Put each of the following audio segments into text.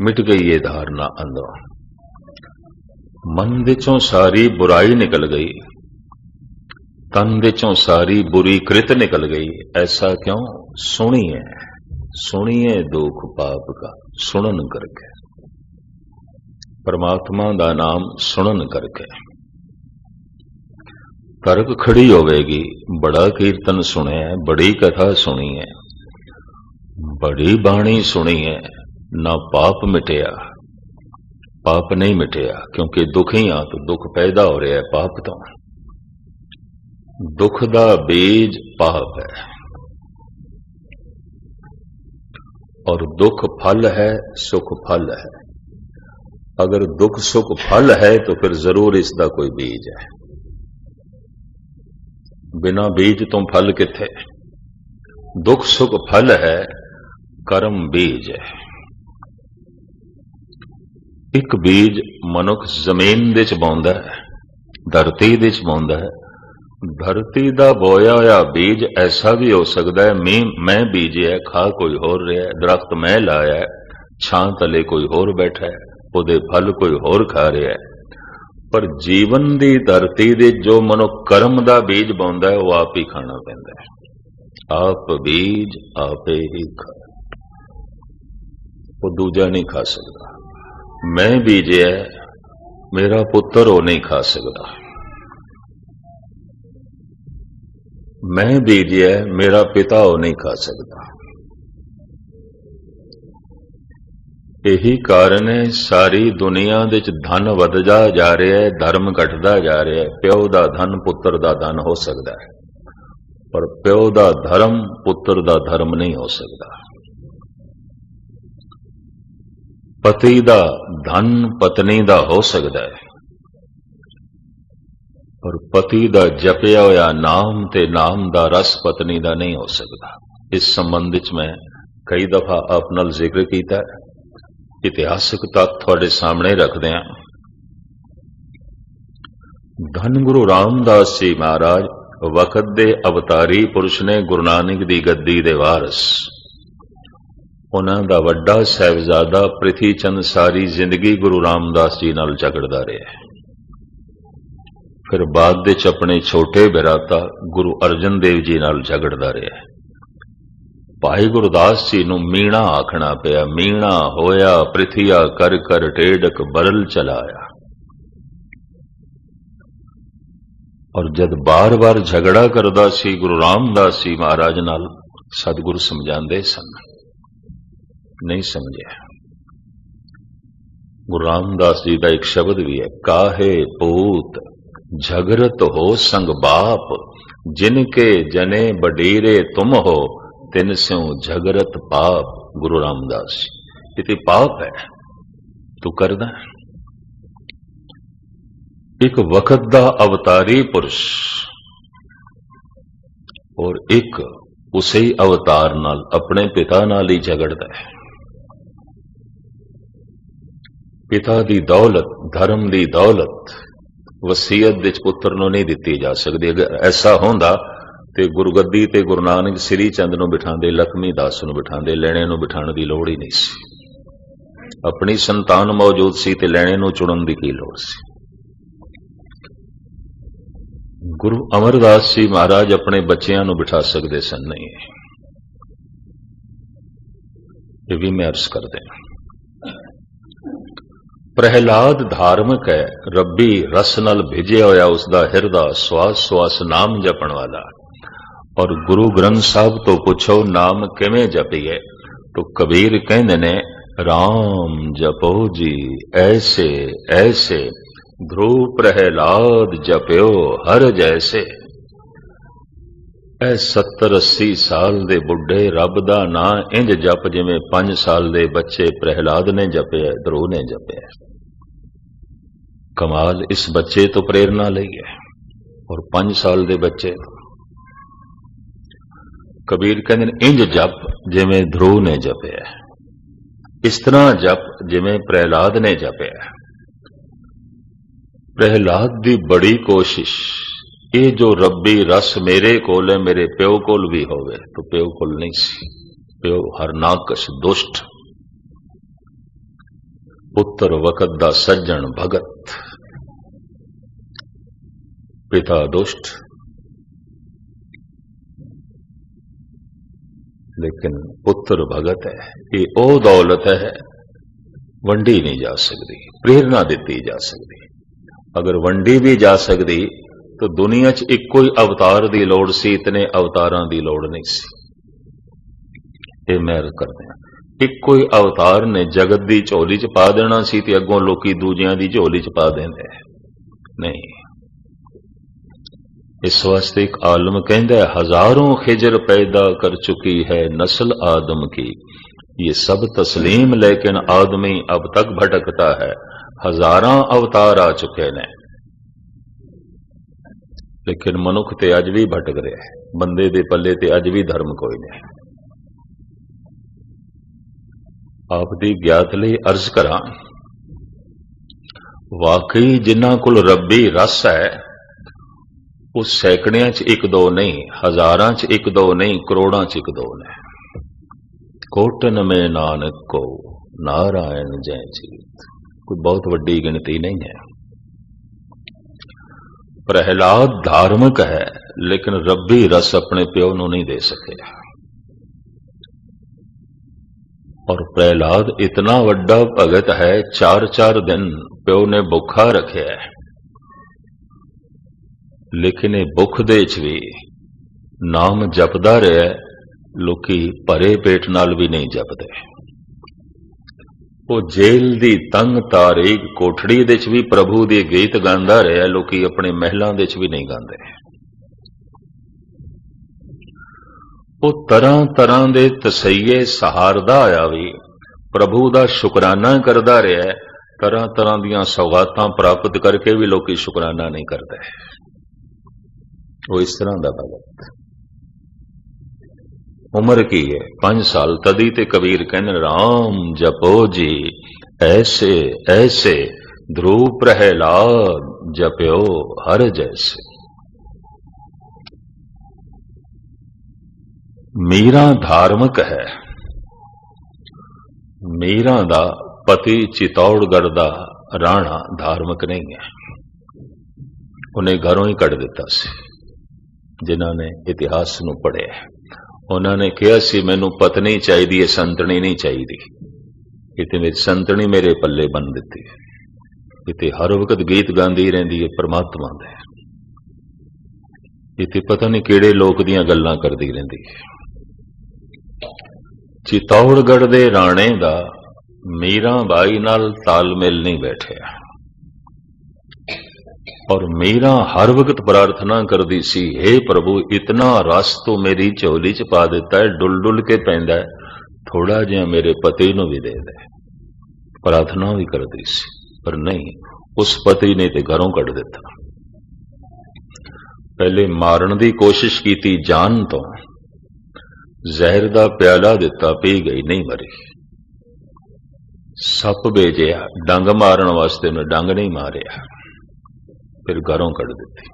ਮਿਟ ਗਈ ਇਹ ਧਾਰਨਾ ਅੰਦਰੋਂ। ਮਨ ਵਿੱਚੋਂ ਸਾਰੀ ਬੁਰਾਈ ਨਿਕਲ ਗਈ। ਤਨ ਵਿੱਚੋਂ ਸਾਰੀ ਬੁਰੀ ਕ੍ਰਿਤ ਨਿਕਲ ਗਈ। ਐਸਾ ਕਿਉਂ? ਸੁਣੀ ਸੁਣੀਏ ਦੁੱਖ ਪਾਪ ਦਾ ਸੁਣਨ ਕਰਕੇ। ਪਰਮਾਤਮਾ ਦਾ ਨਾਮ ਸੁਣਨ ਕਰਕੇ। ਤਰਕ ਖੜੀ ਹੋਵੇਗੀ, ਬੜਾ ਕੀਰਤਨ ਸੁਣਿਆ ਬੜੀ ਕਥਾ ਸੁਣੀ ਹੈ ਬੜੀ ਬਾਣੀ ਸੁਣੀ ਹੈ ਨਾ ਪਾਪ ਮਿਟਿਆ ਪਾਪ ਨਹੀਂ ਮਿਟਿਆ ਕਿਉਂਕਿ ਦੁਖੀ ਆ ਤਾਂ ਦੁੱਖ ਪੈਦਾ ਹੋ ਰਿਹਾ ਹੈ ਪਾਪ ਤੋਂ ਦੁੱਖ ਦਾ ਬੀਜ ਪਾਪ ਹੈ ਔਰ ਦੁੱਖ ਫਲ ਹੈ ਸੁਖ ਫਲ ਹੈ अगर दुख सुख फल है तो फिर जरूर इसका कोई बीज है बिना बीज तो फल किथे दुख सुख फल है कर्म बीज है ਇੱਕ ਬੀਜ ਮਨੁੱਖ ਜ਼ਮੀਨ ਦੇ ਚ ਪਾਉਂਦਾ ਹੈ, ਧਰਤੀ ਦੇ ਚ ਪਾਉਂਦਾ ਹੈ। ਧਰਤੀ ਦਾ ਬੋਇਆ ਹੋਇਆ ਬੀਜ ਐਸਾ ਵੀ ਹੋ ਸਕਦਾ ਹੈ ਮੈਂ ਮੈਂ ਬੀਜਿਆ ਖਾ ਕੋਈ ਹੋਰ ਰਿਹਾ ਦਰਖਤ ਮੈਂ ਲਾਇਆ ਛਾਂ ਤਲੇ ਕੋਈ ਹੋਰ ਬੈਠਾ ਹੈ, ਉਹਦੇ ਫਲ ਕੋਈ ਹੋਰ ਖਾ ਰਿਹਾ ਹੈ। ਪਰ ਜੀਵਨ ਦੀ ਧਰਤੀ ਦੇ ਜੋ ਮਨੁੱਖ ਕਰਮ ਦਾ ਬੀਜ ਪਾਉਂਦਾ ਹੈ, ਉਹ ਆਪ ਹੀ ਖਾਣਾ ਪੈਂਦਾ ਹੈ। ਆਪ ਬੀਜ ਆਪੇ ਹੀ ਖਾ ਉਹ ਦੂਜਾ ਨਹੀਂ ਖਾ ਸਕਦਾ। ਮੈਂ ਬੀਜਿਆ ਮੇਰਾ ਪੁੱਤਰ ਉਹ ਨਹੀਂ ਖਾ ਸਕਦਾ। ਮੈਂ ਬੀਜਿਆ ਮੇਰਾ ਪਿਤਾ ਉਹ ਨਹੀਂ ਖਾ ਸਕਦਾ। ਇਹੀ ਕਾਰਨ ਹੈ, ਸਾਰੀ ਦੁਨੀਆ ਦੇ ਵਿੱਚ ਧਨ ਵੱਧਦਾ ਜਾ ਰਿਹਾ ਹੈ, ਧਰਮ ਘਟਦਾ ਜਾ ਰਿਹਾ ਹੈ। ਪਿਓ ਦਾ ਧਨ ਪੁੱਤਰ ਦਾ ਧਨ ਹੋ ਸਕਦਾ ਹੈ, ਪਰ ਪਿਓ ਦਾ ਧਰਮ ਪੁੱਤਰ ਦਾ ਧਰਮ ਨਹੀਂ ਹੋ ਸਕਦਾ। ਪਤੀ ਦਾ ਧਨ ਪਤਨੀ ਦਾ ਹੋ ਸਕਦਾ ਹੈ। ਪਰ ਪਤੀ ਦਾ ਜਪਿਆ ਹੋਇਆ ਨਾਮ ਤੇ ਨਾਮ ਦਾ ਰਸ ਪਤਨੀ ਦਾ ਨਹੀਂ ਹੋ ਸਕਦਾ। ਇਸ ਸੰਬੰਧ ਵਿੱਚ ਮੈਂ ਕਈ ਦਫਾ ਆਪ ਨਾਲ ਜ਼ਿਕਰ ਕੀਤਾ ਇਤਿਹਾਸਕ ਤੱਥ ਤੁਹਾਡੇ ਸਾਹਮਣੇ ਰੱਖਦੇ ਹਾਂ। ਧੰਨ ਗੁਰੂ ਰਾਮਦਾਸ ਜੀ ਮਹਾਰਾਜ ਵਕਤ ਦੇ ਅਵਤਾਰੀ ਪੁਰਸ਼ ਨੇ ਗੁਰੂ ਨਾਨਕ ਦੀ ਗੱਦੀ ਦੇ ਵਾਰਿਸ ਉਹਨਾਂ ਦਾ ਵੱਡਾ ਸਹਿਬਜ਼ਾਦਾ ਪ੍ਰਿਥੀ ਚੰਦ ਸਾਰੀ ਜ਼ਿੰਦਗੀ ਗੁਰੂ ਰਾਮਦਾਸ ਜੀ ਨਾਲ ਝਗੜਦਾ ਰਿਹਾ ਫਿਰ ਬਾਅਦ ਵਿੱਚ ਆਪਣੇ ਛੋਟੇ ਬਿਰਾਤਾ ਗੁਰੂ ਅਰਜਨ ਦੇਵ ਜੀ ਨਾਲ ਝਗੜਦਾ ਰਿਹਾ ਭਾਈ ਗੁਰਦਾਸ ਜੀ ਨੂੰ ਮੀਣਾ ਆਖਣਾ ਪਿਆ, ਮੀਣਾ ਹੋਇਆ, ਪ੍ਰਿਥੀਆ ਕਰ ਕਰ ਟੇੜਕ ਬਰਲ ਚਲਾਇਆ ਔਰ ਜਦ ਬਾਰ-ਬਾਰ ਝਗੜਾ ਕਰਦਾ ਸੀ, ਗੁਰੂ ਰਾਮਦਾਸ ਜੀ ਮਹਾਰਾਜ ਨਾਲ ਸਤਿਗੁਰ ਸਮਝਾਉਂਦੇ ਸਨ। ਨਹੀਂ ਸਮਝਿਆ। ਗੁਰੂ ਰਾਮਦਾਸ ਜੀ ਦਾ ਇੱਕ ਸ਼ਬਦ ਵੀ ਹੈ, ਕਾਹੇ ਪੂਤ ਝਗਰਤ ਹੋ ਸੰਗ ਬਾਪ, ਜਿਨ ਕੇ ਜਨੇ ਬਡੇਰੇ ਤੁਮ ਹੋ, ਤਿਨ ਸਿਉ ਝਗਰਤ ਪਾਪ, ਗੁਰੂ ਰਾਮਦਾਸ ਇਹ ਤੇ ਪਾਪ ਹੈ, ਤੂੰ ਕਰਦਾ ਇੱਕ ਵਕਤ ਦਾ ਅਵਤਾਰੀ ਪੁਰਸ਼ ਔਰ ਇੱਕ ਉਸੇ ਅਵਤਾਰ ਨਾਲ ਆਪਣੇ ਪਿਤਾ ਨਾਲ ਹੀ ਝਗੜਦਾ ਹੈ। ਪਿਤਾ ਦੀ ਦੌਲਤ, ਧਰਮ ਦੀ ਦੌਲਤ ਵਸੀਅਤ ਵਿੱਚ ਪੁੱਤਰ ਨੂੰ ਨਹੀਂ ਦਿੱਤੀ ਜਾ ਸਕਦੀ। ਅਗਰ ਐਸਾ ਹੁੰਦਾ ਤੇ ਗੁਰਗੱਦੀ ਤੇ ਗੁਰੂ ਨਾਨਕ ਸ੍ਰੀ ਚੰਦ ਨੂੰ ਬਿਠਾਉਂਦੇ, ਲਖਮੀ ਦਾਸ ਨੂੰ ਬਿਠਾਉਂਦੇ, ਲੈਣੇ ਨੂੰ ਬਿਠਾਉਣ ਦੀ ਲੋੜ ਹੀ ਨਹੀਂ ਸੀ। ਆਪਣੀ ਸੰਤਾਨ ਮੌਜੂਦ ਸੀ ਤੇ ਲੈਣੇ ਨੂੰ ਚੁਣਨ ਦੀ ਕੀ ਲੋੜ ਸੀ? ਗੁਰੂ ਅਮਰਦਾਸ ਜੀ ਮਹਾਰਾਜ ਆਪਣੇ ਬੱਚਿਆਂ ਨੂੰ ਬਿਠਾ ਸਕਦੇ ਸਨ, ਨਹੀਂ। ਇਹ ਵੀ ਮੈਂ ਅਰਜ਼ ਕਰਦੇ ਹਾਂ। ਪ੍ਰਹਿਲਾਦ ਧਾਰਮਿਕ ਹੈ। ਰੱਬੀ ਰਸ ਨਾਲ ਭਿਜਿਆ ਹੋਇਆ ਉਸ ਦਾ ਹਿਰਦਾ ਸਵਾਸ ਸਵਾਸ ਨਾਮ ਜਪਣ ਵਾਲਾ। ਔਰ ਗੁਰੂ ਗ੍ਰੰਥ ਸਾਹਿਬ ਤੋਂ ਪੁੱਛੋ, ਨਾਮ ਕਿਵੇਂ ਜਪੀਏ? ਤੋ ਕਬੀਰ ਕਹਿੰਦੇ ਨੇ RAM ਜਪੋ ਜੀ, ਐਸੇ ਐਸੇ, ਧਰੂ ਪ੍ਰਹਿਲਾਦ ਜਪਿਓ ਹਰ ਜੈਸੇ। ਐ 70 80 ਸਾਲ ਦੇ ਬੁੱਢੇ ਰੱਬ ਦਾ ਨਾਂ ਇੰਜ ਜਪ ਜਿਵੇਂ 5 ਸਾਲ ਦੇ ਬੱਚੇ ਪ੍ਰਹਿਲਾਦ ਨੇ ਜਪਿਆ ਧਰੂ ਨੇ ਜਪਿਆ। ਕਮਾਲ ਇਸ ਬੱਚੇ ਤੋਂ ਪ੍ਰੇਰਣਾ ਲਈ ਹੈ ਔਰ 5 ਸਾਲ ਦੇ ਬੱਚੇ ਕਬੀਰ ਕਹਿੰਦੇ ਨੇ, ਇੰਜ ਜਪ ਜਿਵੇਂ ਧਰੂ ਨੇ ਜਪਿਆ। ਇਸ ਤਰ੍ਹਾਂ ਜਪ ਜਿਵੇਂ ਪ੍ਰਹਿਲਾਦ ਨੇ ਜਪਿਆ। ਪ੍ਰਹਿਲਾਦ ਦੀ ਬੜੀ ਕੋਸ਼ਿਸ਼ ਇਹ ਜੋ ਰੱਬੀ ਰਸ ਮੇਰੇ ਕੋਲ ਹੈ, ਮੇਰੇ ਪਿਓ ਕੋਲ ਵੀ ਹੋਵੇ। ਤਾਂ ਪਿਓ ਕੋਲ ਨਹੀਂ ਸੀ। ਪਿਓ ਹਰਨਾਕਸ਼ ਦੁਸ਼ਟ। ਪੁੱਤਰ ਵਕਤ ਦਾ ਸੱਜਣ ਭਗਤ। ਪਿਤਾ ਦੁਸ਼ਟ। ਲੇਕਿਨ ਪੁੱਤਰ ਭਗਤ ਹੈ। ਇਹ ਉਹ ਦੌਲਤ ਹੈ, ਵੰਡੀ ਨਹੀਂ ਜਾ ਸਕਦੀ, ਪ੍ਰੇਰਣਾ ਦਿੱਤੀ ਜਾ ਸਕਦੀ। ਅਗਰ ਵੰਡੀ ਵੀ ਜਾ ਸਕਦੀ ਤਾਂ ਦੁਨੀਆ 'ਚ ਇੱਕੋ ਹੀ ਅਵਤਾਰ ਦੀ ਲੋੜ ਸੀ, ਇਤਨੇ ਅਵਤਾਰਾਂ ਦੀ ਲੋੜ ਨਹੀਂ ਸੀ। ਇਹ ਮੈਂ ਕਰਦੇ ਹਾਂ। ਇੱਕੋ ਹੀ ਅਵਤਾਰ ਨੇ ਜਗਤ ਦੀ ਝੋਲੀ 'ਚ ਪਾ ਦੇਣਾ ਸੀ ਤੇ ਅੱਗੋਂ ਲੋਕੀ ਦੂਜਿਆਂ ਦੀ ਝੋਲੀ 'ਚ ਪਾ ਦਿੰਦੇ ਨਹੀਂ। ਇਸ ਵਾਸਤੇ ਇੱਕ ਆਲਮ ਕਹਿੰਦਾ ਹਜ਼ਾਰੋਂ ਖਿਜਰ ਪੈਦਾ ਕਰ ਚੁਕੀ ਹੈ ਨਸਲ ਆਦਮ ਕੀ। ये सब तस्लीम लेकिन आदमी अब तक भटकता है हजारों अवतार आ चुके हैं ਲੇਕਿਨ ਮਨੁੱਖ ਤੇ ਅੱਜ ਵੀ ਭਟਕ ਰਿਹਾ ਹੈ। ਬੰਦੇ ਦੇ ਪੱਲੇ ਤੇ ਅੱਜ ਵੀ ਧਰਮ ਕੋਈ ਨਹੀਂ। ਆਪ ਦੀ ਗਿਆਤ ਲਈ ਅਰਜ਼ ਕਰਾਂ, ਵਾਕਈ ਜਿਨ੍ਹਾਂ ਕੋਲ ਰੱਬੀ ਰਸ ਹੈ, ਉਹ ਸੈਕੜਿਆਂ 'ਚ ਇੱਕ ਦੋ ਨਹੀਂ, ਹਜ਼ਾਰਾਂ 'ਚ ਇੱਕ ਦੋ ਨਹੀਂ, ਕਰੋੜਾਂ 'ਚ ਇੱਕ ਦੋ ਨੇ। ਕੋਟਨ ਮੇ ਨਾਨਕ ਕੋ ਨਾਰਾਇਣ ਜੈ ਜੀ। ਕੋਈ ਬਹੁਤ ਵੱਡੀ ਗਿਣਤੀ ਨਹੀਂ ਹੈ। ਪ੍ਰਹਿਲਾਦ ਧਾਰਮਿਕ ਹੈ, ਲੇਕਿਨ ਰੱਬੀ ਰਸ ਆਪਣੇ ਪਿਓ ਨੂੰ ਨਹੀਂ ਦੇ ਸਕਿਆ। ਔਰ ਪ੍ਰਹਿਲਾਦ ਇਤਨਾ ਵੱਡਾ ਭਗਤ ਹੈ ਚਾਰ ਚਾਰ ਦਿਨ ਪਿਓ ਨੇ ਭੁੱਖਾ ਰੱਖਿਆ ਹੈ। ਲੇਕਿਨ ਇਹ ਭੁੱਖ ਦੇ ਚ ਵੀ ਨਾਮ ਜਪਦਾ ਰਿਹਾ ਲੋਕੀ ਭਰੇ ਪੇਟ ਨਾਲ ਵੀ ਨਹੀਂ ਜਪਦੇ। ਉਹ ਜੇਲ੍ਹ ਦੀ ਤੰਗ ਤਾਰੀਖ ਕੋਠੜੀ ਦੇ ਚ ਵੀ ਪ੍ਰਭੂ ਦੇ ਗੀਤ ਗਾਉਂਦਾ ਰਿਹਾ, ਲੋਕੀ ਆਪਣੇ ਮਹਿਲਾਂ ਦੇ ਚ ਵੀ ਨਹੀਂ ਗਾਉਂਦੇ। ਉਹ ਤਰ੍ਹਾਂ ਤਰ੍ਹਾਂ ਦੇ ਤਸਈਏ ਸਹਾਰਦਾ ਆਇਆ ਵੀ, ਪ੍ਰਭੂ ਦਾ ਸ਼ੁਕਰਾਨਾ ਕਰਦਾ ਰਿਹਾ, ਤਰ੍ਹਾਂ ਤਰ੍ਹਾਂ ਦੀਆਂ ਸੌਗਾਤਾਂ ਪ੍ਰਾਪਤ ਕਰਕੇ ਵੀ ਲੋਕੀ ਸ਼ੁਕਰਾਨਾ ਨਹੀਂ ਕਰਦੇ। ਉਹ ਇਸ ਤਰ੍ਹਾਂ ਦਾ ਭਗਤ। ਉਮਰ ਕੀ ਹੈ 5 ਸਾਲ। ਤਦੀ ਤੇ ਕਬੀਰ ਕਹਿੰਦੇ ਰਾਮ ਜਪੋ ਜੀ, ਐਸੇ ਐਸੇ ਧਰੂ ਪ੍ਰਹਿਲਾਦ ਜਪਿਓ ਹਰ ਜੈਸੇ। ਮੀਰਾ ਧਾਰਮਿਕ ਹੈ। ਮੀਰਾ ਦਾ ਪਤੀ ਚਿਤੌੜਗੜ ਦਾ ਰਾਣਾ ਧਾਰਮਿਕ ਨਹੀਂ ਹੈ। ਉਹਨੇ ਘਰੋਂ ਹੀ ਕੱਢ ਦਿੱਤਾ ਸੀ, ਜਿਨ੍ਹਾਂ ਨੇ ਇਤਿਹਾਸ ਨੂੰ ਪੜ੍ਹਿਆ ਉਹਨਾਂ ਨੇ ਕਿਹਾ ਸੀ, ਮੈਨੂੰ ਪਤਨੀ ਚਾਹੀਦੀ ਹੈ ਸੰਤਣੀ ਨਹੀਂ ਚਾਹੀਦੀ। ਕਿਤੇ ਮੇਰੀ ਸੰਤਣੀ ਮੇਰੇ ਪੱਲੇ ਬੰਨ ਦਿੱਤੀ ਕਿਤੇ ਹਰ ਵਕਤ ਗੀਤ ਗਾਉਂਦੀ ਰਹਿੰਦੀ ਹੈ ਪਰਮਾਤਮਾ ਦੇ। ਕਿਤੇ ਪਤਾ ਨਹੀਂ ਕਿਹੜੇ ਲੋਕ ਦੀਆਂ ਗੱਲਾਂ ਕਰਦੀ ਰਹਿੰਦੀ ਹੈ ਚਿਤੌੜਗੜ ਦੇ ਰਾਣੇ ਦਾ ਮੀਰਾ ਬਾਈ ਨਾਲ ਤਾਲਮੇਲ ਨਹੀਂ ਬੈਠਿਆ। ਔਰ ਮੀਰਾ ਹਰ ਵਕਤ ਪ੍ਰਾਰਥਨਾ ਕਰਦੀ ਸੀ हे ਪ੍ਰਭੂ, ਇਤਨਾ ਰਸ ਤੂੰ ਮੇਰੀ ਝੋਲੀ ਚ ਪਾ ਦਿੱਤਾ ਹੈ ਡੁੱਲ ਡੁੱਲ ਕੇ ਪੈਂਦਾ ਹੈ ਥੋੜਾ ਜਿਹਾ ਮੇਰੇ ਪਤੀ ਨੂੰ ਵੀ ਦੇ ਦੇ। ਪ੍ਰਾਰਥਨਾ ਵੀ ਕਰਦੀ ਸੀ, ਪਰ ਨਹੀਂ, ਉਸ ਪਤੀ ਨੇ ਤੇ ਘਰੋਂ ਕੱਢ ਦਿੱਤਾ। ਪਹਿਲੇ ਮਾਰਨ ਦੀ ਕੋਸ਼ਿਸ਼ ਕੀਤੀ ਜਾਨ ਤੋਂ। ਜ਼ਹਿਰ ਦਾ ਪਿਆਲਾ ਦਿੱਤਾ, ਪੀ ਗਈ, ਨਹੀਂ ਮਰੀ। ਸੱਪ ਭੇਜਿਆ ਡੰਗ ਮਾਰਨ ਵਾਸਤੇ ਉਹਨੇ ਡੰਗ ਨਹੀਂ ਮਾਰਿਆ। ਫਿਰ ਘਰੋਂ ਕੱਢ ਦਿੱਤੀ।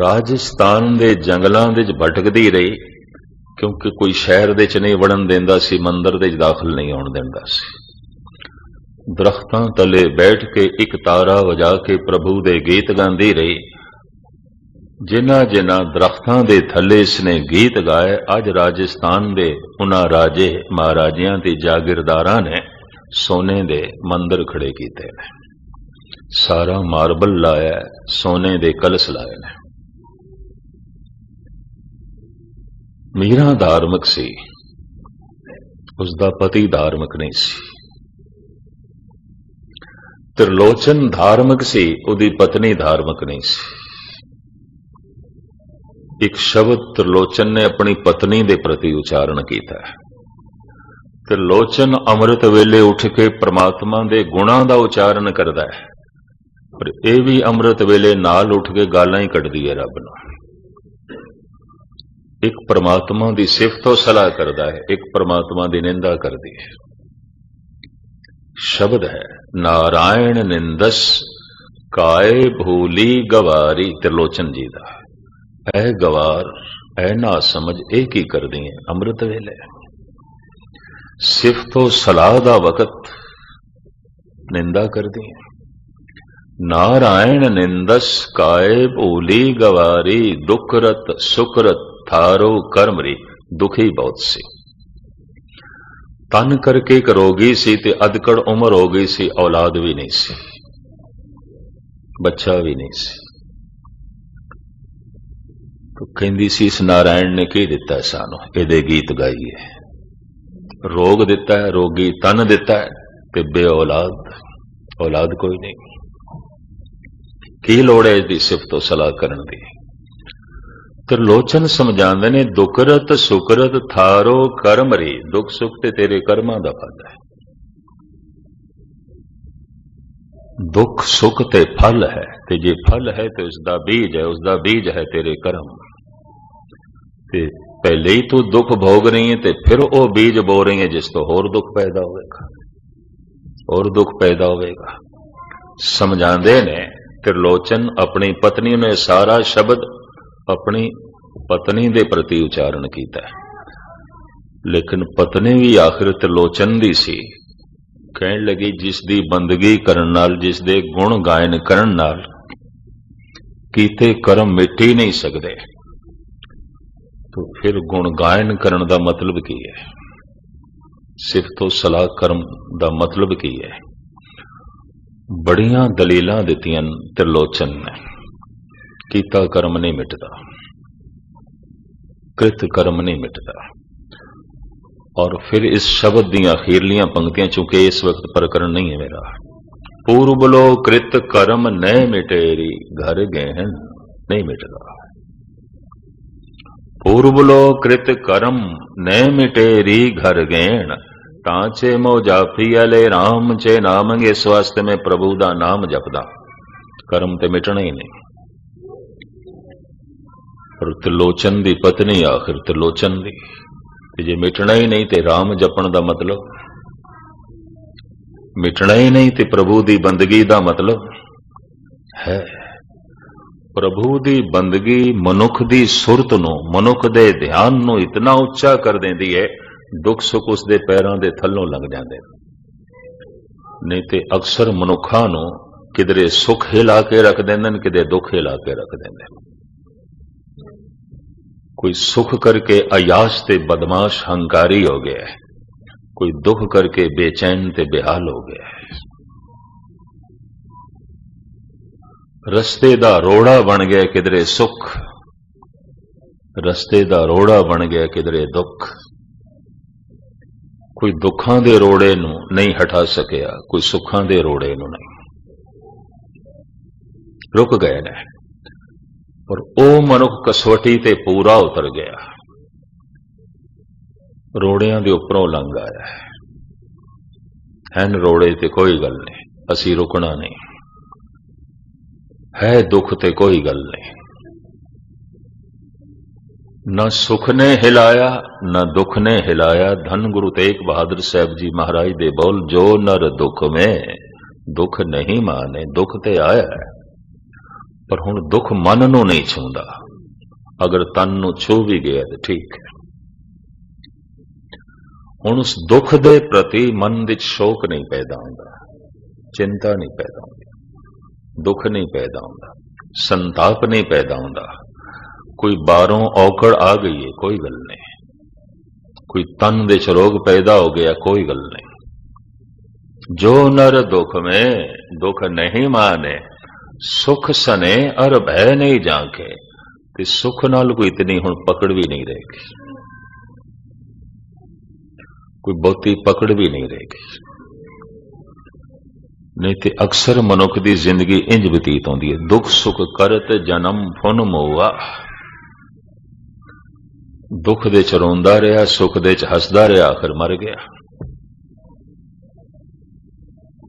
ਰਾਜਸਥਾਨ ਦੇ ਜੰਗਲਾਂ ਦੇ ਵਿੱਚ ਭਟਕਦੀ ਰਹੀ, ਕਿਉਂਕਿ ਕੋਈ ਸ਼ਹਿਰ ਦੇ ਚ ਨਹੀਂ ਵੜਨ ਦਿੰਦਾ ਸੀ, ਮੰਦਰ ਦੇ ਚ ਦਾਖਲ ਨਹੀਂ ਹੋਣ ਦਿੰਦਾ ਸੀ। ਦਰਖਤਾਂ ਤਲੇ ਬੈਠ ਕੇ ਇੱਕ ਤਾਰਾ ਵਜਾ ਕੇ ਪ੍ਰਭੂ ਦੇ ਗੀਤ ਗਾਉਂਦੀ ਰਹੀ। ਜਿਨ੍ਹਾਂ ਜਿਨ੍ਹਾਂ ਦਰਖਤਾਂ ਦੇ ਥੱਲੇ ਇਸਨੇ ਗੀਤ ਗਾਏ, ਅੱਜ ਰਾਜਸਥਾਨ ਦੇ ਉਹਨਾਂ ਰਾਜੇ ਮਹਾਰਾਜਿਆਂ ਤੇ ਜਾਗੀਰਦਾਰਾਂ ਨੇ ਸੋਨੇ ਦੇ ਮੰਦਰ ਖੜੇ ਕੀਤੇ ਨੇ। ਸਾਰਾ ਮਾਰਬਲ ਲਾਇਆ ਸੋਨੇ ਦੇ ਕਲਸ ਲਾਏ ਨੇ। ਮੀਰਾ ਧਾਰਮਿਕ ਸੀ। ਉਸ ਦਾ ਪਤੀ ਧਾਰਮਿਕ ਨਹੀਂ ਸੀ। ਤ੍ਰਿਲੋਚਨ ਧਾਰਮਿਕ ਸੀ, ਉਹਦੀ ਪਤਨੀ ਧਾਰਮਿਕ ਨਹੀਂ ਸੀ। ਇੱਕ ਸ਼ਬਦ ਤ੍ਰਿਲੋਚਨ ਨੇ ਆਪਣੀ ਪਤਨੀ ਦੇ ਪ੍ਰਤੀ ਉਚਾਰਨ ਕੀਤਾ ਹੈ। ਤਿਰਲੋਚਨ ਅੰਮ੍ਰਿਤ ਵੇਲੇ ਉੱਠ ਕੇ ਪ੍ਰਮਾਤਮਾ ਦੇ ਗੁਣਾਂ ਦਾ ਉਚਾਰਨ ਕਰਦਾ ਹੈ। ਪਰ ਇਹ ਵੀ ਅੰਮ੍ਰਿਤ ਵੇਲੇ ਨਾਲ ਉੱਠ ਕੇ ਗਾਲਾਂ ਹੀ ਕੱਢਦੀ ਹੈ ਰੱਬ ਨੂੰ। ਇੱਕ ਪਰਮਾਤਮਾ ਦੀ ਸਿਫਤ ਉਹ ਸਲਾਹ ਕਰਦਾ ਹੈ, ਇੱਕ ਪ੍ਰਮਾਤਮਾ ਦੀ ਨਿੰਦਾ ਕਰਦੀ ਹੈ। ਸ਼ਬਦ ਹੈ, ਨਾਰਾਇਣ ਨਿੰਦਸ, ਕਾਏ ਭੂਲੀ ਗਵਾਰੀ ਤ੍ਰਿਲੋਚਨ ਜੀ ਦਾ। ਐ ਗਵਾਰ, ਐ ਨਾ ਸਮਝ, ਇਹ ਕੀ ਕਰਦੀ ਹੈ ਅੰਮ੍ਰਿਤ ਵੇਲੇ? ਸਿਫਤੋ ਸਲਾਹ ਦਾ ਵਕਤ ਨਿੰਦਾ ਕਰਦੀ ਹੈ। ਨਾਰਾਇਣ ਨਿੰਦਸ ਕਾਏ ਭੂਲੀ ਗਵਾਰੀ ਦੁਖਰਤ ਸੁਖਰਤ ਥਾਰੋ ਕਰਮਰੀ ਦੁਖੀ ਬਹੁਤ ਸੀ ਤਨ ਕਰਕੇ ਕਰੋਗੀ ਸੀ ਤੇ ਅਦਕੜ ਉਮਰ ਹੋ ਗਈ ਸੀ ਔਲਾਦ ਵੀ ਨਹੀਂ ਸੀ ਬੱਚਾ ਵੀ ਨਹੀਂ ਸੀ ਤੋ ਕਹਿੰਦੀ ਸੀ ਇਸ ਨਾਰਾਇਣ ਨੇ ਕੀ ਦਿੱਤਾ ਸਾਨੂੰ ਇਹਦੇ ਗੀਤ ਗਾਈਏ ਰੋਗ ਦਿੱਤਾ ਹੈ ਰੋਗੀ ਤਨ ਦਿੱਤਾ ਹੈ ਤੇ ਬੇ ਔਲਾਦ ਔਲਾਦ ਕੋਈ ਨਹੀਂ ਕੀ ਲੋੜ ਹੈ ਇਹਦੀ ਸਿਫਤੋ ਸਲਾਹ ਕਰਨ ਦੀ? ਤਰਲੋਚਨ ਸਮਝਾਉਂਦੇ ਨੇ, ਦੁਕਰਤ ਸੁਕਰਤ ਥਾਰੋ ਕਰਮ ਕਰਮਰੀ ਦੁੱਖ ਸੁਖ ਤੇ ਤੇਰੇ ਕਰਮਾਂ ਦਾ ਫਲ ਹੈ। ਦੁੱਖ ਸੁਖ ਤੇ ਫਲ ਹੈ, ਤੇ ਜੇ ਫਲ ਹੈ ਤੇ ਉਸ ਦਾ ਬੀਜ ਹੈ ਉਸ ਦਾ ਬੀਜ ਹੈ ਤੇਰੇ ਕਰਮ। ਤੇ ਪਹਿਲੇ ਹੀ ਤੂੰ ਦੁੱਖ ਭੋਗ ਰਹੀ ਹੈ ਤੇ ਫਿਰ ਉਹ ਬੀਜ ਬੋ ਰਹੀ ਹੈ, ਜਿਸ ਤੋਂ ਹੋਰ ਦੁੱਖ ਪੈਦਾ ਹੋਵੇਗਾ। ਹੋਰ ਦੁੱਖ ਪੈਦਾ ਹੋਵੇਗਾ। ਸਮਝਾਉਂਦੇ ਨੇ ਤਿਰਲੋਚਨ ਆਪਣੀ ਪਤਨੀ ਨੇ ਸਾਰਾ ਸ਼ਬਦ ਆਪਣੀ ਪਤਨੀ ਦੇ ਪ੍ਰਤੀ ਉਚਾਰਨ ਕੀਤਾ ਲੇਕਿਨ ਪਤਨੀ ਵੀ ਆਖਿਰ ਤ੍ਰਿਲੋਚਨ ਦੀ ਸੀ। ਕਹਿਣ ਲੱਗੀ, ਜਿਸ ਦੀ ਬੰਦਗੀ ਕਰਨ ਨਾਲ, ਜਿਸ ਦੇ ਗੁਣ ਗਾਇਨ ਕਰਨ ਨਾਲ, ਕੀਤੇ ਕਰਮ ਮਿਟੇ ਨਹੀਂ ਸਕਦੇ। ਤਾਂ ਫਿਰ ਗੁਣ ਗਾਇਨ ਕਰਨ ਦਾ ਮਤਲਬ ਕੀ ਹੈ? ਸਿਰਫ ਤੋਂ ਸਲਾਹ ਕਰਮ ਦਾ ਮਤਲਬ ਕੀ ਹੈ? ਬੜੀਆਂ ਦਲੀਲਾਂ ਦਿੱਤੀਆਂ ਤ੍ਰਿਲੋਚਨ ਨੇ। ਕੀਤਾ ਕਰਮ ਨਹੀਂ ਮਿਟਦਾ। ਕ੍ਰਿਤ ਕਰਮ ਨਹੀਂ ਮਿਟਦਾ। ਔਰ ਫਿਰ ਇਸ ਸ਼ਬਦ ਦੀਆਂ ਅਖੀਰਲੀਆਂ ਪੰਕਤੀਆਂ, ਚੁੱਕੇ ਇਸ ਵਕਤ ਪ੍ਰਕਰਨ ਨਹੀਂ ਹੈ ਮੇਰਾ। ਪੂਰਬ ਲੋ ਕ੍ਰਿਤ ਕਰਮ ਨਹਿ ਮਿਟੇਰੀ, ਘਰ ਗਹਿਣ ਨਹੀਂ ਮਿਟਦਾ। ਪੂਰਬ ਲੋ ਕ੍ਰਿਤ ਕਰਮ ਨਹਿ ਮਿਟੇਰੀ, ਘਰ ਗਹਿਣ ਤਾਂਚੇ ਮੋ ਜਾਫੀ ਅਲੇ RAM ਚੇ ਨਾਮੰਗੇ ਇਸ ਵਾਸਤੇ ਮੈਂ ਪ੍ਰਭੂ ਦਾ ਨਾਮ ਜਪਦਾ। ਕਰਮ ਤੇ ਮਿਟਣਾ ਹੀ ਨਹੀਂ। ਪਰ ਤਿਲੋਚਨ ਦੀ ਪਤਨੀ ਆਖਿਰ ਤਿਲੋਚਨ ਦੀ। ਤੇ ਜੇ ਮਿਟਣਾ ਹੀ ਨਹੀਂ ਤੇ RAM ਜਪਣ ਦਾ ਮਤਲਬ? ਮਿਟਣਾ ਹੀ ਨਹੀਂ ਤੇ ਪ੍ਰਭੂ ਦੀ ਬੰਦਗੀ ਦਾ ਮਤਲਬ ਹੈ। ਪ੍ਰਭੂ ਦੀ ਬੰਦਗੀ ਮਨੁੱਖ ਦੀ ਸੁਰਤ ਨੂੰ, ਮਨੁੱਖ ਦੇ ਧਿਆਨ ਨੂੰ ਇਤਨਾ ਉੱਚਾ ਕਰ ਦਿੰਦੀ ਹੈ ਦੁੱਖ ਸੁੱਖ ਉਸ ਦੇ ਪੈਰਾਂ ਦੇ ਥੱਲੋਂ ਲੰਘ ਜਾਂਦੇ ਨਹੀਂ ਤੇ ਅਕਸਰ ਮਨੁੱਖਾਂ ਨੂੰ ਕਿਧਰੇ ਸੁੱਖ ਹਿਲਾ ਕੇ ਰੱਖ ਦਿੰਦੇ ਨੇ ਕਿਤੇ ਦੁੱਖ ਹਿਲਾ ਕੇ ਰੱਖ ਦਿੰਦੇ ਨੇ। ਕੋਈ ਸੁਖ ਕਰਕੇ ਅਯਾਸ਼ ਤੇ ਬਦਮਾਸ਼ ਹੰਕਾਰੀ ਹੋ ਗਿਆ ਹੈ, ਕੋਈ ਦੁੱਖ ਕਰਕੇ ਬੇਚੈਨ ਤੇ ਬੇਹਾਲ ਹੋ ਗਿਆ ਹੈ। ਰਸਤੇ ਦਾ ਰੋੜਾ ਬਣ ਗਿਆ ਕਿਧਰੇ ਸੁਖ, ਰਸਤੇ ਦਾ ਰੋੜਾ ਬਣ ਗਿਆ ਕਿਧਰੇ ਦੁੱਖ। ਕੋਈ ਦੁੱਖਾਂ ਦੇ ਰੋੜੇ ਨੂੰ ਨਹੀਂ ਹਟਾ ਸਕਿਆ, ਕੋਈ ਸੁੱਖਾਂ ਦੇ ਰੋੜੇ ਨੂੰ ਨਹੀਂ। ਰੁਕ ਗਏ ਨੇ ਪਰ ਉਹ ਮਨੁੱਖ ਕਸਵਟੀ ਤੇ ਪੂਰਾ ਉਤਰ ਗਿਆ। ਰੋੜਿਆਂ ਦੇ ਉੱਪਰੋਂ ਲੰਘ ਆਇਆ ਹੈ। ਹਨ ਰੋੜੇ ਤੇ ਕੋਈ ਗੱਲ ਨਹੀਂ, ਅਸੀਂ ਰੁਕਣਾ ਨਹੀਂ। ਹੈ ਦੁੱਖ ਤੇ ਕੋਈ ਗੱਲ ਨਹੀਂ। ਨਾ ਸੁਖ ਨੇ ਹਿਲਾਇਆ, ਨਾ ਦੁੱਖ ਨੇ ਹਿਲਾਇਆ। ਧੰਨ ਗੁਰੂ ਤੇਗ ਬਹਾਦਰ ਸਾਹਿਬ ਜੀ ਮਹਾਰਾਜ ਦੇ ਬੋਲ, ਜੋ ਨਰ ਦੁੱਖ ਮੇ ਦੁੱਖ ਨਹੀਂ ਮਾਨੇ, ਦੁੱਖ ਤੇ ਆਇਆ ਪਰ ਹੁਣ ਦੁੱਖ ਮਨ ਨੂੰ ਨਹੀਂ ਛੂੰਦਾ। ਅਗਰ ਤਨ ਨੂੰ ਛੂ ਵੀ ਗਿਆ ਤਾਂ ਠੀਕ ਹੈ। ਹੁਣ ਉਸ ਦੁੱਖ ਦੇ ਪ੍ਰਤੀ ਮਨ ਵਿੱਚ ਸ਼ੋਕ ਨਹੀਂ ਪੈਦਾ ਹੁੰਦਾ, ਚਿੰਤਾ ਨਹੀਂ ਪੈਦਾ ਹੁੰਦੀ, ਦੁੱਖ ਨਹੀਂ ਪੈਦਾ ਹੁੰਦਾ, ਸੰਤਾਪ ਨਹੀਂ ਪੈਦਾ ਹੁੰਦਾ। ਕੋਈ ਬਾਹਰੋਂ ਔਕੜ ਆ ਗਈ ਹੈ ਕੋਈ ਗੱਲ ਨਹੀਂ। ਕੋਈ ਤਨ ਦੇ ਚ ਰੋਗ ਪੈਦਾ ਹੋ ਗਿਆ, ਕੋਈ ਗੱਲ ਨਹੀਂ। ਜੋ ਨਰ ਦੁਖ ਮੇ, ਦੁੱਖ ਨਹੀਂ ਮਾਨੇ, ਸੁਖ ਸਨੇ ਅਰ ਭੈ ਨਹੀਂ ਜਾਂਕੇ ਤੇ ਸੁਖ ਨਾਲ ਕੋਈ ਇਤਨੀ ਹੁਣ ਪਕੜ ਵੀ ਨਹੀਂ ਰਹੇਗੀ। ਕੋਈ ਬਹੁਤੀ ਪਕੜ ਵੀ ਨਹੀਂ ਰਹੇਗੀ। ਨਹੀਂ ਤੇ ਅਕਸਰ ਮਨੁੱਖ ਦੀ ਜ਼ਿੰਦਗੀ ਇੰਜ ਬਤੀਤ ਹੁੰਦੀ ਹੈ ਦੁੱਖ ਸੁਖ ਕਰਤ ਜਨਮ ਫੁਨ ਮੋਆ। ਦੁੱਖ ਦੇ ਚ ਰੋਂਦਾ ਰਿਹਾ, ਸੁੱਖ ਦੇ ਚ ਹੱਸਦਾ ਰਿਹਾ, ਆਖਰ ਮਰ ਗਿਆ।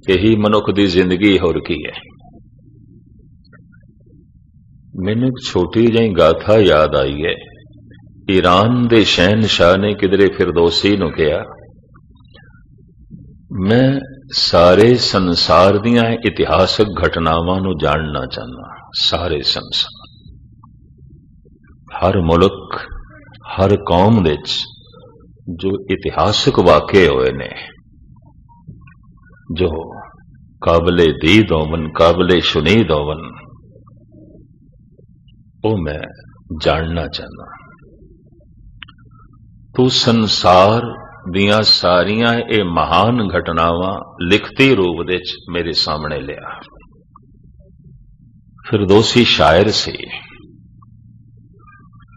ਇਹੀ ਮਨੁੱਖ ਦੀ ਜ਼ਿੰਦਗੀ ਹੋਰ ਕੀ ਹੈ? ਮੈਨੂੰ ਇੱਕ ਛੋਟੀ ਜਿਹੀ ਗਾਥਾ ਯਾਦ ਆਈ ਹੈ। ਈਰਾਨ ਦੇ ਸ਼ਹਿਨशाह ਨੇ ਕਿਧਰੇ ਫਿਰਦੌਸੀ ਨੂੰ ਕਿਹਾ, ਮੈਂ ਸਾਰੇ ਸੰਸਾਰ ਦੀਆਂ ਇਤਿਹਾਸਕ ਘਟਨਾਵਾਂ ਨੂੰ ਜਾਣਨਾ ਚਾਹੁੰਦਾ, ਸਾਰੇ ਸੰਸਾਰ। ਹਰ ਮੁਲਕ ਹਰ ਕੌਮ ਵਿੱਚ ਜੋ ਇਤਿਹਾਸਕ ਵਾਕਿਆ ਹੋਏ ਨੇ, ਜੋ ਕਾਬਲੇ ਦੀਦ ਹੋਵਨ ਕਾਬਲੇ ਸ਼ੁਨੀਦ ਹੋਵਨ ਉਹ ਮੈਂ ਜਾਣਨਾ ਚਾਹੁੰਦਾ ਤੂੰ ਸੰਸਾਰ ਦੀਆਂ ਸਾਰੀਆਂ ਇਹ ਮਹਾਨ ਘਟਨਾਵਾਂ ਲਿਖਤੀ ਰੂਪ ਵਿੱਚ ਮੇਰੇ ਸਾਹਮਣੇ ਲਿਆ। ਫਿਰਦੌਸੀ ਸ਼ਾਇਰ ਸੀ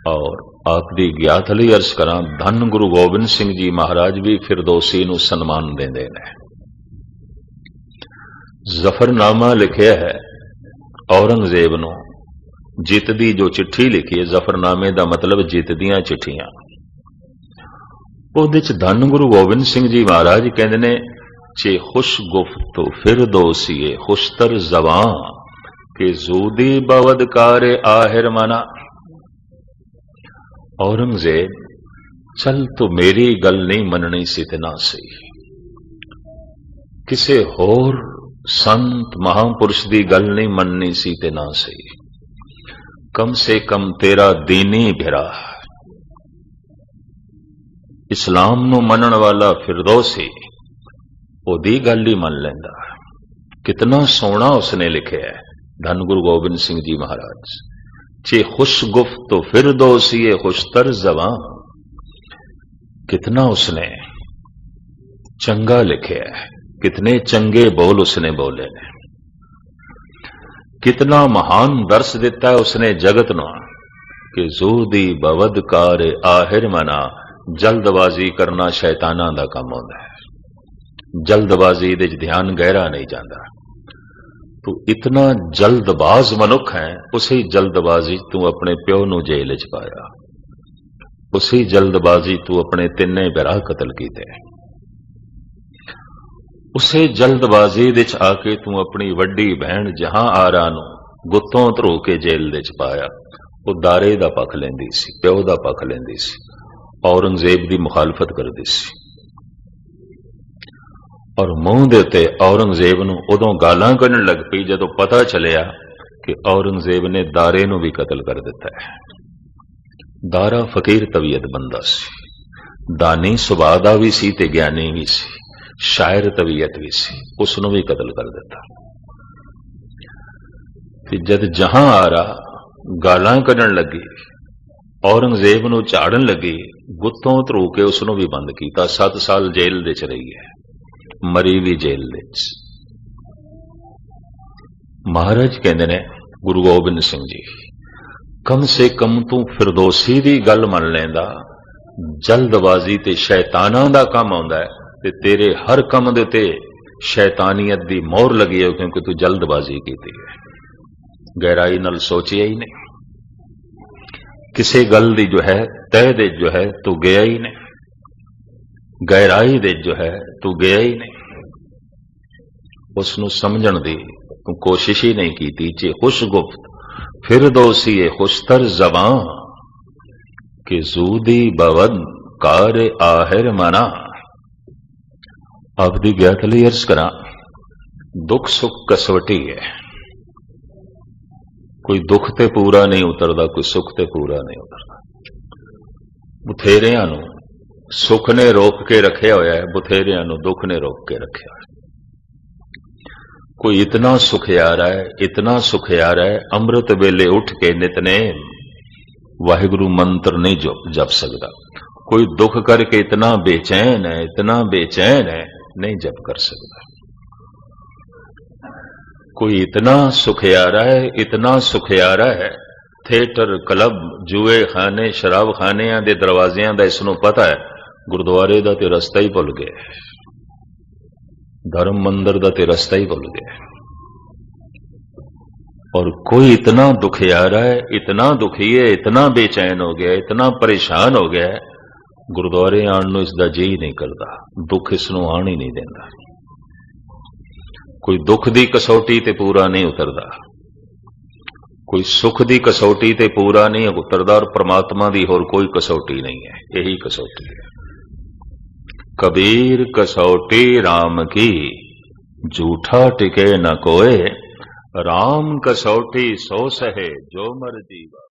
ਔਰ ਆਪ ਦੀ ਗਿਆਤ ਲਈ ਅਰਜ਼ ਕਰਾਂ, ਧੰਨ ਗੁਰੂ ਗੋਬਿੰਦ ਸਿੰਘ ਜੀ ਮਹਾਰਾਜ ਵੀ ਫਿਰਦੌਸੀ ਨੂੰ ਸਨਮਾਨ ਦਿੰਦੇ ਨੇ। ਜ਼ਫਰਨਾਮਾ ਲਿਖਿਆ ਹੈ ਔਰੰਗਜ਼ੇਬ ਨੂੰ। ਜਿੱਤ ਦੀ ਜੋ ਚਿੱਠੀ ਲਿਖੀ ਹੈ, ਜ਼ਫਰਨਾਮੇ ਦਾ ਮਤਲਬ ਜਿੱਤ ਦੀਆਂ ਚਿੱਠੀਆਂ। ਉਹਦੇ ਚ ਧੰਨ ਗੁਰੂ ਗੋਬਿੰਦ ਸਿੰਘ ਜੀ ਮਹਾਰਾਜ ਕਹਿੰਦੇ ਨੇ ਚੇ ਖੁਸ਼ ਗੁਫਤੋ ਫਿਰਦੌਸੀਏ ਖੁਸ਼ਤਰ ਜ਼ਬਾਂ ਕਿ ਜ਼ੂਦੀ ਬਵਦ ਕਾਰੇ ਆਹਿਰ ਮਨਾ। ਔਰੰਗਜ਼ੇਬ ਚਲ ਤੂੰ ਮੇਰੀ ਗੱਲ ਨਹੀਂ ਮੰਨਣੀ ਸੀ ਤੇ ਨਾ ਸਹੀ। ਕਿਸੇ ਹੋਰ ਸੰਤ ਮਹਾਪੁਰਸ਼ ਦੀ ਗੱਲ ਨਹੀਂ ਮੰਨਣੀ ਸੀ ਤੇ ਨਾ ਸਹੀ। ਕਮ ਸੇ ਕਮ ਤੇਰਾ ਦੀਨੀ ਭਰਾ। ਇਸਲਾਮ ਨੂੰ ਮੰਨਣ ਵਾਲਾ ਫਿਰਦੌਸੀ ਉਹਦੀ ਗੱਲ ਹੀ ਮੰਨ ਲੈਂਦਾ। ਕਿਤਨਾ ਸੋਹਣਾ ਉਸਨੇ ਲਿਖਿਆ ਹੈ, ਧੰਨ ਗੁਰੂ ਗੋਬਿੰਦ ਸਿੰਘ ਜੀ ਮਹਾਰਾਜ। ਚੇ ਖੁਸ਼ ਗੁਫਤ ਫਿਰਦੌਸੀਏ ਖੁਸ਼ਤਰ ਜ਼ਬਾਂ ਕਿਤਨਾ ਉਸਨੇ ਚੰਗਾ ਲਿਖਿਆ ਹੈ, ਕਿਤਨੇ ਚੰਗੇ ਬੋਲ ਉਸਨੇ ਬੋਲੇ ਨੇ। ਕਿਤਨਾ ਮਹਾਨ ਦਰਸ ਦਿੱਤਾ ਹੈ ਉਸਨੇ ਜਗਤ ਨੂੰ, ਕਿ ਜ਼ੂਦੀ ਬਵਦਕਾਰ ਆਹਿਰ ਮਨਾ, ਜਲਦਬਾਜ਼ੀ ਕਰਨਾ ਸ਼ੈਤਾਨਾਂ ਦਾ ਕੰਮ ਹੁੰਦਾ ਹੈ। ਜਲਦਬਾਜ਼ੀ ਦੇ ਧਿਆਨ ਗਹਿਰਾ ਨਹੀਂ ਜਾਂਦਾ। ਤੂੰ ਇਤਨਾ ਜਲਦਬਾਜ਼ ਮਨੁੱਖ ਹੈ, ਉਸੇ ਜਲਦਬਾਜ਼ੀ ਤੂੰ ਆਪਣੇ ਪਿਓ ਨੂੰ ਜੇਲ੍ਹ ਚ ਪਾਇਆ। ਉਸੇ ਜਲਦਬਾਜ਼ੀ ਤੂੰ ਆਪਣੇ ਤਿੰਨੇ ਬਿਰਾ ਕਤਲ ਕੀਤੇ। ਉਸੇ ਜਲਦਬਾਜ਼ੀ ਵਿੱਚ ਆ ਕੇ ਤੂੰ ਆਪਣੀ ਵੱਡੀ ਭੈਣ ਜਹਾਂ ਆਰਾ ਨੂੰ ਗੁੱਤੋਂ ਧਰੋ ਕੇ ਜੇਲ੍ਹ ਵਿੱਚ ਪਾਇਆ। ਉਹ ਦਾਰੇ ਦਾ ਪੱਖ ਲੈਂਦੀ ਸੀ, ਪਿਓ ਦਾ ਪੱਖ ਲੈਂਦੀ ਸੀ, ਔਰੰਗਜ਼ੇਬ ਦੀ ਮੁਖਾਲਫਤ ਕਰਦੀ ਸੀ। ਔਰ ਮੂੰਹ ਦੇ ਉੱਤੇ ਔਰੰਗਜ਼ੇਬ ਨੂੰ ਉਦੋਂ ਗਾਲਾਂ ਕੱਢਣ ਲੱਗ ਪਈ ਜਦੋਂ ਪਤਾ ਚੱਲਿਆ ਕਿ ਔਰੰਗਜ਼ੇਬ ਨੇ ਦਾਰੇ ਨੂੰ ਵੀ ਕਤਲ ਕਰ ਦਿੱਤਾ ਹੈ। ਦਾਰਾ ਫਕੀਰ ਤਬੀਅਤ ਬੰਦਾ ਸੀ। ਦਾਨੀ ਸੁਭਾਅ ਦਾ ਵੀ ਸੀ ਤੇ ਗਿਆਨੀ ਵੀ ਸੀ। ਸ਼ਾਇਰ ਤਬੀਅਤ ਵੀ ਸੀ। ਉਸ ਨੂੰ ਵੀ ਕਤਲ ਕਰ ਦਿੱਤਾ। ਤੇ ਜਦ ਜਹਾਂ ਆਰਾ ਗਾਲਾਂ ਕੱਢਣ ਲੱਗੀ, ਔਰੰਗਜ਼ੇਬ ਨੂੰ ਝਾੜਨ ਲੱਗੀ, ਗੁੱਤੋਂ ਧਰੂ ਕੇ ਉਸ ਨੂੰ ਵੀ ਬੰਦ ਕੀਤਾ। 7 ਸਾਲ ਜੇਲ੍ਹ ਦੇ ਚ ਰਹੀ ਹੈ। ਮਰੀ ਵੀ ਜੇਲ੍ਹ ਵਿੱਚ। ਮਹਾਰਾਜ ਕਹਿੰਦੇ ਨੇ, ਗੁਰੂ ਗੋਬਿੰਦ ਸਿੰਘ ਜੀ, ਕਮ ਸੇ ਕਮ ਤੂੰ ਫਿਰਦੌਸੀ ਦੀ ਗੱਲ ਮੰਨ ਲੈਂਦਾ। ਜਲਦਬਾਜ਼ੀ ਤੇ ਸ਼ੈਤਾਨਾਂ ਦਾ ਕੰਮ ਆਉਂਦਾ ਹੈ ਤੇ ਤੇਰੇ ਹਰ ਕੰਮ ਦੇ ਤੇ ਸ਼ੈਤਾਨੀਅਤ ਦੀ ਮੋਹਰ ਲੱਗੀ ਹੈ ਕਿਉਂਕਿ ਤੂੰ ਜਲਦਬਾਜ਼ੀ ਕੀਤੀ ਹੈ। ਗਹਿਰਾਈ ਨਾਲ ਸੋਚਿਆ ਹੀ ਨਹੀਂ। ਕਿਸੇ ਗੱਲ ਦੀ ਜੋ ਹੈ, ਤਹਿ ਦੇ ਜੋ ਹੈ, ਤੂੰ ਗਿਆ ਹੀ ਨਹੀਂ। ਗਹਿਰਾਈ ਦੇ ਜੋ ਹੈ, ਤੂੰ ਗਿਆ ਹੀ ਨਹੀਂ। ਉਸ ਨੂੰ ਸਮਝਣ ਦੀ ਤੂੰ ਕੋਸ਼ਿਸ਼ ਹੀ ਨਹੀਂ ਕੀਤੀ, ਜੇ ਖੁਸ਼ ਖੁਸ਼ਗੁਫਤ ਫਿਰ ਦੋਸੀਏ ਖੁਸ਼ਤਰ ਜ਼ਬਾਂ ਕਿ ਜ਼ੂਦੀ ਬਵਦ ਕਾਰ ਆਹਿਰ ਮਨਾ। ਆਪਦੀ ਗਿਆਤ ਲਈ ਅਰਜ਼ ਕਰਾਂ, ਦੁੱਖ ਸੁੱਖ ਕਸਵਟੀ ਹੈ। ਕੋਈ ਦੁੱਖ ਤੇ ਪੂਰਾ ਨਹੀਂ ਉਤਰਦਾ, ਕੋਈ ਸੁੱਖ ਤੇ ਪੂਰਾ ਨਹੀਂ ਉਤਰਦਾ। ਬਥੇਰਿਆਂ ਨੂੰ ਸੁੱਖ ਨੇ ਰੋਕ ਕੇ ਰੱਖਿਆ ਹੋਇਆ ਹੈ, ਬਥੇਰਿਆਂ ਨੂੰ ਦੁੱਖ ਨੇ ਰੋਕ ਕੇ ਰੱਖਿਆ ਹੋਇਆ ਕੋਈ ਇਤਨਾ ਸੁਖਿਆਰਾ ਹੈ, ਇਤਨਾ ਸੁਖਿਆਰਾ ਹੈ, ਅੰਮ੍ਰਿਤ ਵੇਲੇ ਉੱਠ ਕੇ ਨਿਤਨੇਮ, ਵਾਹਿਗੁਰੂ ਮੰਤਰ ਨਹੀਂ ਜਪ ਸਕਦਾ। ਕੋਈ ਦੁੱਖ ਕਰਕੇ ਇਤਨਾ ਬੇਚੈਨ ਹੈ, ਇਤਨਾ ਬੇਚੈਨ ਹੈ, ਨਹੀਂ ਜਪ ਕਰ ਸਕਦਾ। ਕੋਈ ਇਤਨਾ ਸੁਖਿਆਰਾ ਹੈ, ਇਤਨਾ ਸੁਖਿਆਰਾ ਹੈ, ਥੀਏਟਰ, ਕਲੱਬ, ਜੂਏ ਖਾਨੇ, ਸ਼ਰਾਬ ਖਾਨਿਆਂ ਦੇ ਦਰਵਾਜ਼ਿਆਂ ਦਾ ਇਸ ਨੂੰ ਪਤਾ ਹੈ ਗੁਰਦੁਆਰੇ ਦਾ ਤੇ ਰਸਤਾ ਹੀ ਭੁੱਲ ਗਏ ਧਰਮ ਮੰਦਰ ਦਾ ਤੇ ਰਸਤਾ ਹੀ ਭੁੱਲ ਗਏ और कोई इतना दुखियारा है इतना दुखी है इतना बेचैन हो गया इतना परेशान हो गया ਗੁਰਦੁਆਰੇ ਆਉਣ ਨੂੰ ਇਸ ਦਾ ਜੀ ਨਹੀਂ ਕਰਦਾ ਦੁੱਖ ਇਸ ਨੂੰ ਆਣ ਹੀ ਨਹੀਂ ਦਿੰਦਾ ਕੋਈ ਦੁੱਖ ਦੀ ਕਸੌਟੀ ਤੇ ਪੂਰਾ ਨਹੀਂ ਉਤਰਦਾ ਕੋਈ ਸੁੱਖ ਦੀ ਕਸੌਟੀ ਤੇ ਪੂਰਾ ਨਹੀਂ ਉਤਰਦਾ ਔਰ ਪ੍ਰਮਾਤਮਾ ਦੀ ਹੋਰ ਕੋਈ ਕਸੌਟੀ ਨਹੀਂ ਹੈ ਇਹੀ ਕਸੌਟੀ ਹੈ ਕਬੀਰ ਕਸੌਟੀ RAM ਕੀ, ਝੂਠਾ ਟਿਕੇ ਨ ਕੋਏ RAM ਕਸੌਟੀ ਸੋ ਸਹੇ ਜੋ ਮਰ ਜੀਵਾ